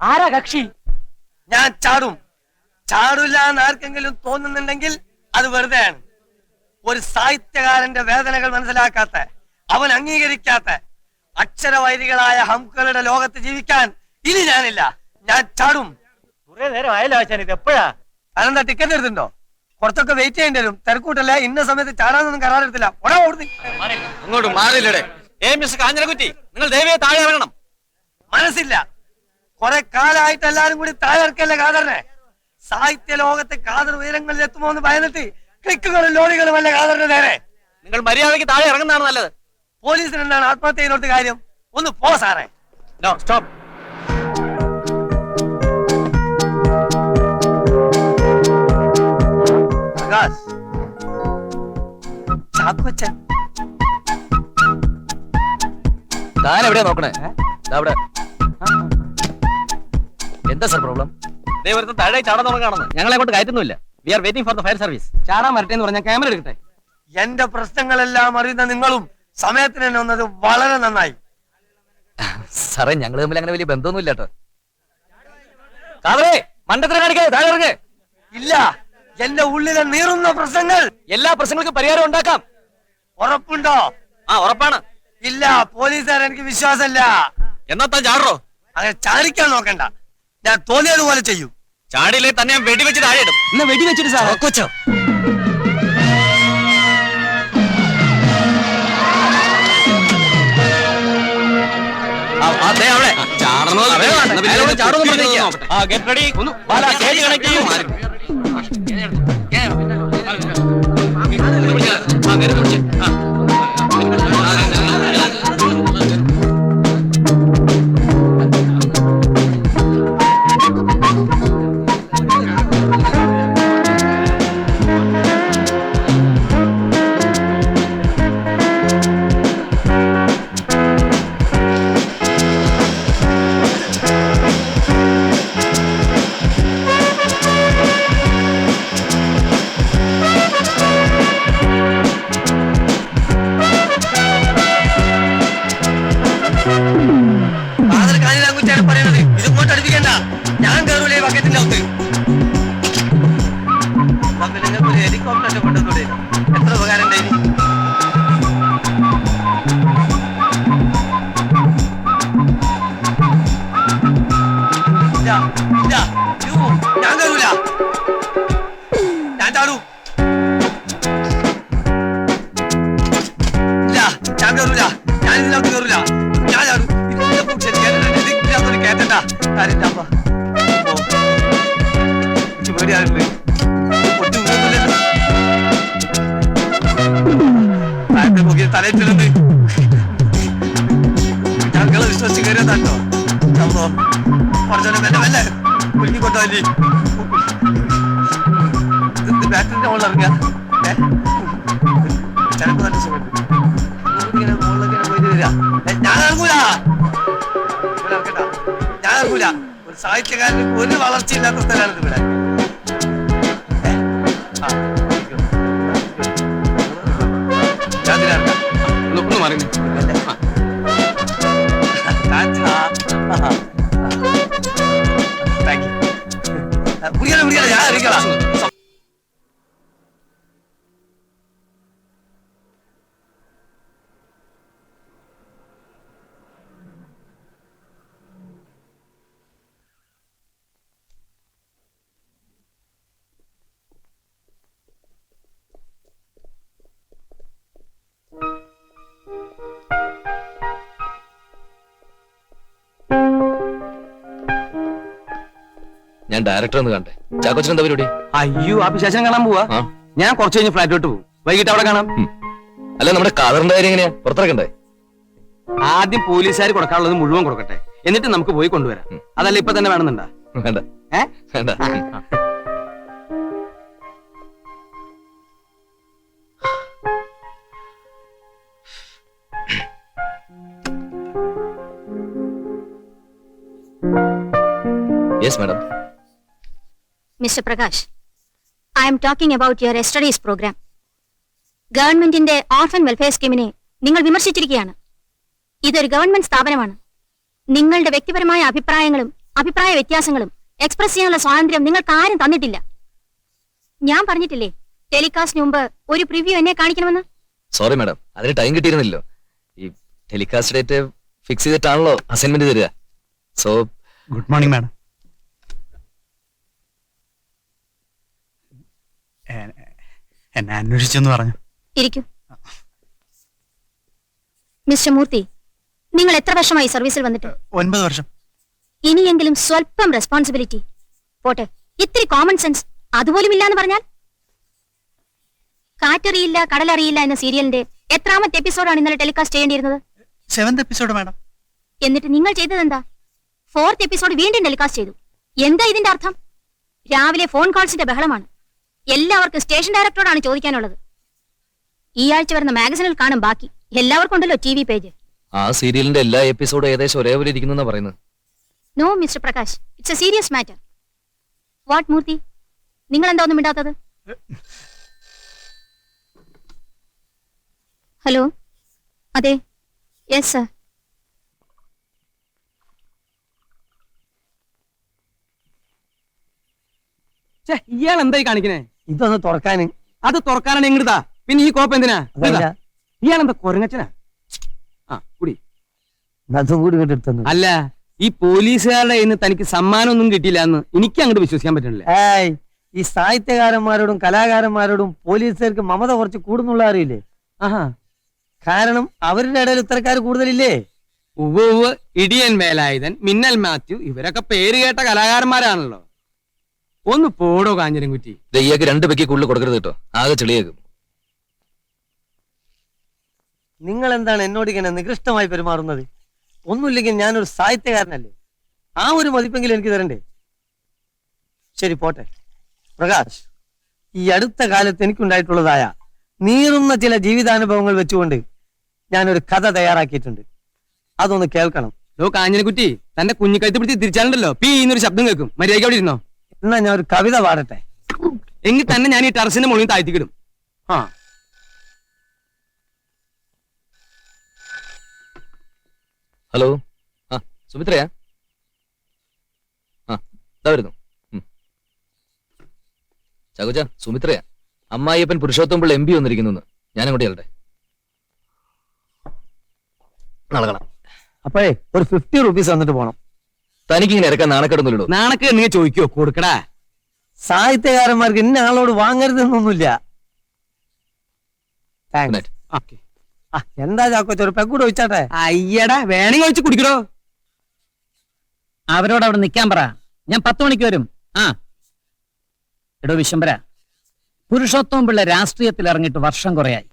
ആരാ കക്ഷി? ഞാൻ ചാടും. ചാടില്ല എന്ന് ആർക്കെങ്കിലും തോന്നുന്നുണ്ടെങ്കിൽ അത് വെറുതെയാണ്. ഒരു സാഹിത്യകാരന്റെ വേദനകൾ മനസ്സിലാക്കാത്ത അവൻ അംഗീകരിക്കാത്ത അക്ഷരവൈദികളായ ഹംകളുടെ ലോകത്ത് ജീവിക്കാൻ ഇനി ഞാനില്ല. ഞാൻ ചാടും. കുറെ നേരം ആയല്ലോ ആശാൻ ഇത് എപ്പോഴാ? അതെന്താ ടിക്കറ്റ് എടുത്തിട്ടുണ്ടോ? കുറച്ചൊക്കെ വെയിറ്റ് ചെയ്യേണ്ടി വരും. തിരക്കൂട്ടല്ലേ? ഇന്ന സമയത്ത് ചാടാനൊന്നും കരാറെടുത്തില്ല. അങ്ങോട്ട് മാറിയില്ലടെ. ഏ മിസ്റ്റർ കാഞ്ഞിരക്കുറ്റി നിങ്ങൾ ദേവിയെ താഴെ ഇറങ്ങണം. മനസ്സില്ല. കുറെ കാലമായിട്ട് എല്ലാരും കൂടി താഴെക്കല്ലേ കാതറിനെ സാഹിത്യ ലോകത്തെ കാതർ ഉയരങ്ങളിൽ എത്തുമോ എന്ന് ഭയന്നിട്ട് ക്ലിക്കുകളും ലോറികളും അല്ല കാതറിന്റെ നേരെ? നിങ്ങൾ മര്യാദയ്ക്ക് താഴെ ഇറങ്ങുന്നതാണ് നല്ലത്. പോലീസിന് എന്താണ് ആത്മഹത്യ ചെയ്യുന്നോട്ട് കാര്യം? ഒന്ന് പോ സാറേ. No stop Prakash. ചാക്കോച്ചൻ താൻ എവിടെയാ നോക്കണേ അവിടെ. എന്താ സാർ പ്രോബ്ലം? ദേ ഒരുത്തൻ താഴെ ചാടാൻ തുടങ്ങാണെന്ന് ഞങ്ങളെ കൊണ്ട് കയറ്റുന്നില്ല we are waiting for the fire service ചാടാൻ വരട്ടെ എന്ന് പറഞ്ഞാൽ ക്യാമറ എടുക്കട്ടെ. എന്റെ പ്രശ്നങ്ങളെല്ലാം അറിയുന്ന നിങ്ങളും സമയത്തിന് തന്നെ വന്നത് വളരെ നന്നായി. സാറേ ഞങ്ങൾ തമ്മിൽ അങ്ങനെ വലിയ ബന്ധമൊന്നുമില്ല കേട്ടോ. കാതറേ മണ്ടത്തിന് കാണിക്കാതെ താഴെ ഇറങ്ങ്. ഇല്ല എന്റെ ഉള്ളിലെ നീറുന്ന പ്രശ്നങ്ങൾ എല്ലാ പ്രശ്നങ്ങൾക്കും പരിഹാരം ഉണ്ടാക്കാം. ഉറപ്പുണ്ടോ? ആ ഉറപ്പാണ്. ഇല്ല പോലീസുകാരെ എനിക്ക് വിശ്വാസമില്ല എന്നാ താൻ ചാടറോ അങ്ങനെ ചാടിക്കാൻ നോക്കണ്ട ഞാൻ തോന്നിയതുപോലെ ചെയ്യും ചാടിയില്ലേ തന്നെ ഞാൻ വെടിവെച്ച് താഴെ ഇടും എന്നാ വെടി വെച്ചിട്ട് സാർ കൊച്ചോ അതെ അവിടെ ഗെറ്റ് റെഡി ഒന്ന് നിങ്ങൾക്ക് ഒരു ഹെലികോപ്റ്ററിന്റെ പറഞ്ഞോലെ മെല്ലെ മെല്ലെ കുലുങ്ങിക്കൊണ്ടോല്ലേ ഇത് ബാറ്ററിന്റെ മുകളിൽ ഇറങ്ങുക ഏ? ചിലപ്പോ നല്ല സുഖമുണ്ട് ഇങ്ങനെ മുകളിലേക്ക് പോയിട്ട് വരിക. ഞാൻ ഇറങ്ങൂല. ഞാൻ ഇറങ്ങൂല. ഒരു സാഹിത്യകാരന് ഒരു വളർച്ചയില്ലാത്ത സ്ഥലമാണ് ഇവിടെ. ഞാൻ ഇതിൽ ഒന്ന് മാറി ആ, മുടിയല്ല, ഞാൻ ഡയറക്ടർ എന്ന് കണ്ടേ ചാക്കോച്ചൻ എന്താ പരിപാടി? അയ്യോ ആ വിശേഷം കാണാൻ പോവാ. ആ? ഞാൻ കുറച്ച് കഴിഞ്ഞ് ഫ്ലാറ്റിലോട്ട് പോകും. വൈകിട്ട് അവിടെ കാണാം. അല്ല നമ്മുടെ കാതറിന്റെ കാര്യം എങ്ങനെയാ? പുറത്തിറക്കണ്ടേ? ആദ്യം പോലീസുകാർ കൊടുക്കാനുള്ളത് മുഴുവൻ കൊടുക്കട്ടെ. എന്നിട്ട് നമുക്ക് പോയി കൊണ്ടുവരാം. ഉം. അതല്ല ഇപ്പൊ തന്നെ വേണമെന്നുണ്ടാ? വേണ്ട. ഏ? വേണ്ട. Yes madam mister Prakash I am talking about your studies programme ഗവൺമെന്റിന്റെ ഓർഫൻ വെൽഫെയർ സ്കീമിനെ നിങ്ങൾ വിമർശിച്ചിരിക്കുകയാണ്. ഇതൊരു ഗവൺമെന്റ് സ്ഥാപനമാണ്. നിങ്ങളുടെ വ്യക്തിപരമായ അഭിപ്രായങ്ങളും അഭിപ്രായ വ്യത്യാസങ്ങളും എക്സ്പ്രസ് ചെയ്യാനുള്ള സ്വാതന്ത്ര്യം നിങ്ങൾക്ക് ആരും തന്നിട്ടില്ല. ഞാൻ പറഞ്ഞിട്ടില്ലേ ടെലികാസ്റ്റിന് മുമ്പ് ഒരു പ്രിവ്യൂ എന്നെ കാണിക്കണമെന്ന്? സോറി മാഡം അതിന് ടൈം കിട്ടിയിരുന്നില്ലോ ഈ ടെലികാസ്റ്റ് ഡേറ്റ് ഫിക്സ് ചെയ്തിട്ടാണല്ലോ അസൈൻമെന്റ് തരിക. സോ ഗുഡ് മോർണിംഗ് മാഡം എന്നെ അന്വേഷിച്ചെന്ന് പറഞ്ഞു. ഇരിക്കും. മിസ്റ്റർ മൂർത്തി നിങ്ങൾ എത്ര വർഷമായി സർവീസിൽ വന്നിട്ട്? ഒൻപത് വർഷം. ഇനിയെങ്കിലും സ്വല്പം റെസ്പോൺസിബിലിറ്റി. പോട്ടെ ഇത്തിരി കോമൺ സെൻസ് അതുപോലും ഇല്ലാന്ന് പറഞ്ഞാൽ? കാറ്ററിയില്ല കടലറിയില്ല എന്ന സീരിയലിന്റെ എത്രാമത്തെ എപ്പിസോഡാണ് ഇന്നലെ ടെലികാസ്റ്റ് ചെയ്യേണ്ടിയിരുന്നത്? സെവന്ത് എപ്പിസോഡ് മാഡം എന്നിട്ട് നിങ്ങൾ ചെയ്തതെന്താ? ഫോർത്ത് എപ്പിസോഡ് വീണ്ടും ടെലികാസ്റ്റ് ചെയ്തു. എന്താ ഇതിന്റെ അർത്ഥം? രാവിലെ ഫോൺ കോൾസിന്റെ ബഹളമാണ്. എല്ലാവർക്കും സ്റ്റേഷൻ ഡയറക്ടറോടാണ് ചോദിക്കാനുള്ളത്. ഈ ആഴ്ച വരുന്ന മാഗസിനിൽ കാണും ബാക്കി. എല്ലാവർക്കും ഉണ്ടല്ലോ ടി വി പേജ് ആ സീരിയലിന്റെ എല്ലാ എപ്പിസോഡും ഏകദേശം ഒരേപോലെ ഇരിക്കുന്നു പറയുന്നത്. No mister Prakash it's a serious matter what Murthy? നിങ്ങൾ എന്താ ഒന്നും മിണ്ടാത്തത്? ഹലോ അതെ. യെസ് സർ ഇയാൾ എന്തായി കാണിക്കണേ? ഇതൊന്ന് തുറക്കാന്. അത് തുറക്കാനാണ് എങ്ങടാ പിന്നെ ഈ കോപ്പ് എന്തിനാ? ഇയാളെന്താ കൊരങ്ങച്ചനാ? ആ കുടി. അതും കൂടി എടുത്തു അല്ല ഈ പോലീസുകാരുടെ ഇന്ന് തനിക്ക് സമ്മാനമൊന്നും കിട്ടിയില്ല എന്ന് എനിക്ക് അങ്ങോട്ട് വിശ്വസിക്കാൻ പറ്റണില്ല. ഏയ് ഈ സാഹിത്യകാരന്മാരോടും കലാകാരന്മാരോടും പോലീസുകാർക്ക് മമത കുറച്ച് കൂടുന്നുള്ള അറിയില്ലേ? ആഹാ. കാരണം അവരുടെ ഇടയിൽ ഇത്തരക്കാർ കൂടുതലില്ലേ? ഉവ്വ് ഉവ്വ് ഇടിയൻ വേലായുധൻ മിന്നൽ മാത്യു ഇവരൊക്കെ പേര് കേട്ട കലാകാരന്മാരാണല്ലോ. ഒന്ന് പോടോ കാഞ്ഞിരം കുറ്റി ദയ്യാക്ക് ഇയാൾക്ക് രണ്ട് പെക്കി കൂടുതൽ കൊടുക്കരുത് കേട്ടോ. ആകെ ചെളിയാക്കും നിങ്ങൾ എന്താണ് എന്നോട് ഇങ്ങനെ നികൃഷ്ടമായി പെരുമാറുന്നത്? ഒന്നുമില്ലെങ്കിൽ ഞാനൊരു സാഹിത്യകാരനല്ലേ? ആ ഒരു മതിപ്പെങ്കിലും എനിക്ക് തരണ്ടേ? ശരി പോട്ടെ. പ്രകാശ് ഈ അടുത്ത കാലത്ത് എനിക്കുണ്ടായിട്ടുള്ളതായ നീറുന്ന ചില ജീവിതാനുഭവങ്ങൾ വെച്ചുകൊണ്ട് ഞാനൊരു കഥ തയ്യാറാക്കിയിട്ടുണ്ട്. അതൊന്ന് കേൾക്കണം. ലോ കാഞ്ഞിനെ കുറ്റി തന്റെ കുഞ്ഞിക്കഴുത്ത് പിടിച്ച് തിരിച്ചാലുണ്ടല്ലോ? പീ എന്നൊരു ശബ്ദം കേൾക്കും. മര്യാദയ്ക്ക് അവിടെ ഇരുന്നോ? എന്നാ ഞാൻ ഒരു കവിത പാടട്ടെ? എങ്കിൽ തന്നെ ഞാൻ ഈ ടെറസിന്റെ മുകളിൽ താഴ്ത്തിക്കിടും. ആ. ഹലോ. ആ സുമിത്രയാ? ആ ഇതാ വരുന്നു. ചകുജ ചകുച സുമിത്രയാ. അമ്മായിയപ്പൻ പുരുഷോത്തം പിള്ള എം പി വന്നിരിക്കുന്നു ഞാൻ അങ്ങോട്ട് ചെല്ലട്ടെ. നടക്കണം കാണാം. അപ്പോഴേ ഒരു ഫിഫ്റ്റി റുപ്പീസ് വന്നിട്ട് പോണം. തനിക്ക് ഇങ്ങനെ ഇറക്കാൻ നാണക്കെടുന്നില്ലടോ നാണക്ക് നീ ചോദിക്കോ കൊടുക്കടാ. സാഹിത്യകാരന്മാർക്ക് ഇന്ന ആളോട് വാങ്ങരുതെന്നൊന്നുമില്ല. എന്താ ചാക്കോച്ച പെക്കൂടെ വെച്ചാട്ടെ അയ്യടാ വേണമെങ്കിൽ വെച്ച് കുടിക്കടോ. അവരോട് അവിടെ നിൽക്കാൻ പറ. ഞാൻ പത്ത് മണിക്ക് വരും. ആ. എടോ വിശംബര പുരുഷോത്വം പിള്ള രാഷ്ട്രീയത്തിൽ ഇറങ്ങിയിട്ട് വർഷം കുറയായി.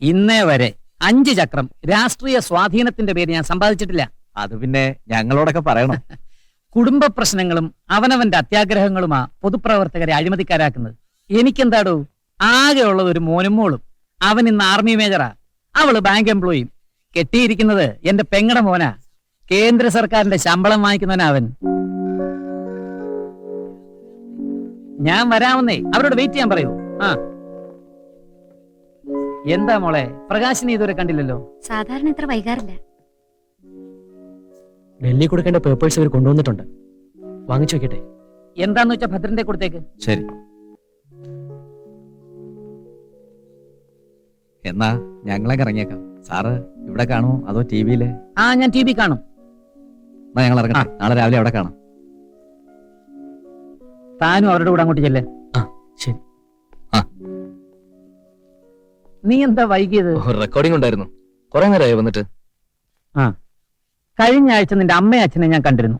ഇന്നേ വരെ അഞ്ച് ചക്രം രാഷ്ട്രീയ സ്വാധീനത്തിന്റെ പേര് ഞാൻ സമ്പാദിച്ചിട്ടില്ല. അത് പിന്നെ ഞങ്ങളോടൊക്കെ പറയണം. കുടുംബ പ്രശ്നങ്ങളും അവനവന്റെ അത്യാഗ്രഹങ്ങളുമാ പൊതുപ്രവർത്തകരെ അഴിമതിക്കാരാക്കുന്നത്. എനിക്കെന്താടോ? ആകെ ഉള്ളത് ഒരു മോനും മോളും. അവൻ ഇന്ന് ആർമി മേജറാ. അവൾ ബാങ്ക് എംപ്ലോയിയും കെട്ടിയിരിക്കുന്നത് എന്റെ പെങ്ങടെ മോനാ. കേന്ദ്ര സർക്കാരിന്റെ ശമ്പളം വാങ്ങിക്കുന്നവനാ അവൻ. ഞാൻ വരാമെന്നേ. അവരോട് വെയിറ്റ് ചെയ്യാൻ പറയൂ. ആ. എന്താ മോളെ? പ്രകാശിനെ ഇതുവരെ കണ്ടില്ലല്ലോ? സാധാരണ ഇത്ര വൈകാറില്ല. ഡൽഹി കൊടുക്കേണ്ട പേപ്പേഴ്സ് ഇവർ കൊണ്ടുവന്നിട്ടുണ്ട്. വാങ്ങിച്ചു വെക്കട്ടെ. എന്താന്ന് വെച്ചാ ഭദ്രന്റെ കൊടുത്തേക്ക്? ശരി. എന്നാ ഞങ്ങളെ ഇറങ്ങിയേക്കാം. സാറ് ഇവിടെ കാണുമോ? അതോ ടി വിയിൽ? ആ ഞാൻ ടി വി കാണും. എന്നാ ഞങ്ങൾ ഇറങ്ങാം നാളെ രാവിലെ അവിടെ കാണാം. താനും അവരുടെ കൂടെ അങ്ങോട്ട് ചെല്ലേ. ആ ശരി. നീ എന്താ വൈകിയത്? റെക്കോർഡിംഗ് ഉണ്ടായിരുന്നു. കുറെ നേരമായി വന്നിട്ട്. കഴിഞ്ഞ ആഴ്ച നിന്റെ അമ്മയും അച്ഛനെ ഞാൻ കണ്ടിരുന്നു.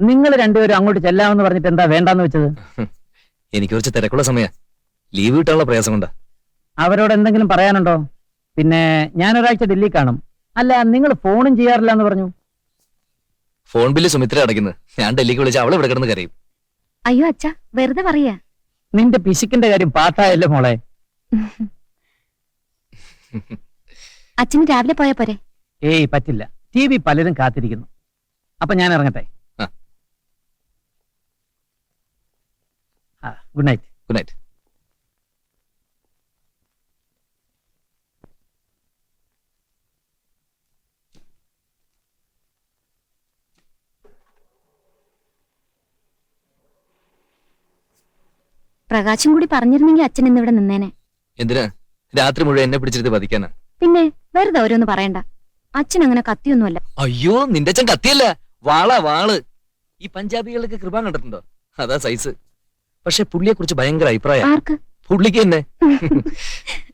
നിങ്ങൾ രണ്ടുപേരും അങ്ങോട്ട് ചെല്ലാമെന്ന് പറഞ്ഞിട്ട് എന്താ വേണ്ടാന്ന് വെച്ചത്? എനിക്ക് കുറച്ച് തിരക്കുള്ള സമയ. ലീവ് കിട്ടാനുള്ള പ്രയാസം കൊണ്ടാ. അവരോട് എന്തെങ്കിലും പറയാനുണ്ടോ? പിന്നെ ഞാൻ ഒരാഴ്ച ഡൽഹി കാണും. അല്ല നിങ്ങൾ ഫോണും ചെയ്യാറില്ല എന്ന് പറഞ്ഞു. ഫോൺ ബില്ല് സുമിത്ര അടയ്ക്കുന്നത് ഞാൻ ഡൽഹിക്ക് വിളിച്ച അവളെ ഇവിടെ കിടന്ന് കരയും. അയ്യോ അച്ഛാ വെറുതെ പറയാ. നിന്റെ പിശുക്കിന്റെ കാര്യം പാട്ടായല്ലോ മോളെ? അച്ഛന് രാവിലെ പോയാ പോരെ? ഏയ് പറ്റില്ല. ടി വി പലരും കാത്തിരിക്കുന്നു. അപ്പൊ ഞാൻ ഇറങ്ങട്ടെ? ഗുഡ് നൈറ്റ് ഗുഡ് നൈറ്റ് പ്രകാശം കൂടി പറഞ്ഞിരുന്നെങ്കിൽ അച്ഛൻ ഇന്നിവിടെ നിന്നേനെ. എന്തിനാ? രാത്രി മുഴുവൻ എന്നെ പിടിച്ചിട്ട് പതിക്കാനാ പിന്നെ വെറുതെ ഓരോന്ന് പറയണ്ട. അച്ഛൻ അങ്ങനെ കത്തിയൊന്നുമല്ല. അയ്യോ നിന്റെ അച്ഛൻ കത്തിയല്ല. വാള വാൾ. ഈ പഞ്ചാബികളൊക്കെ കൃപ കണ്ടിട്ടുണ്ടോ? അതാ സൈസ് പക്ഷെ പുള്ളിയെ കുറിച്ച് ഭയങ്കര അഭിപ്രായം. ആർക്ക്? പുള്ളിക്ക് തന്നെ.